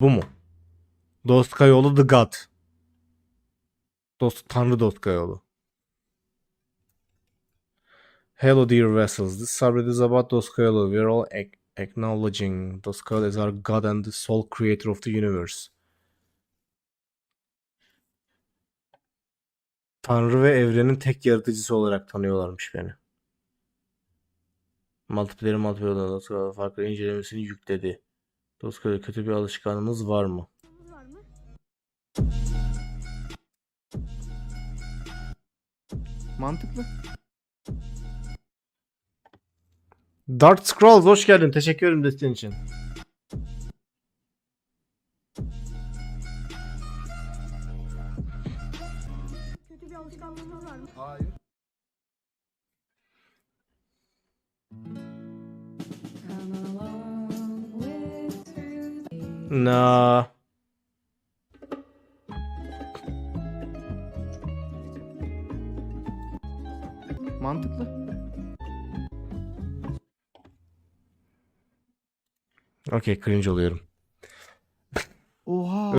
Bu mu? Dostka yolu The God. Dost, Tanrı Dostka yolu. Hello dear vessels. This subreddit is about Doskayolu. We are all ac- acknowledging Doskayolu as our God and the sole creator of the universe. Tanrı ve evrenin tek yaratıcısı olarak tanıyorlarmış beni. Multiplayer Doskayolu farklı incelemesini yükledi. Doskayolu kötü bir alışkanlığımız var mı? var mı? Mantıklı. Dark Scrolls hoş geldin. Teşekkür ederim desteğin için. Kötü bir alışkanlığımız var mı? Hayır. Na. Mantıklı. Okey cringe oluyorum. Oha.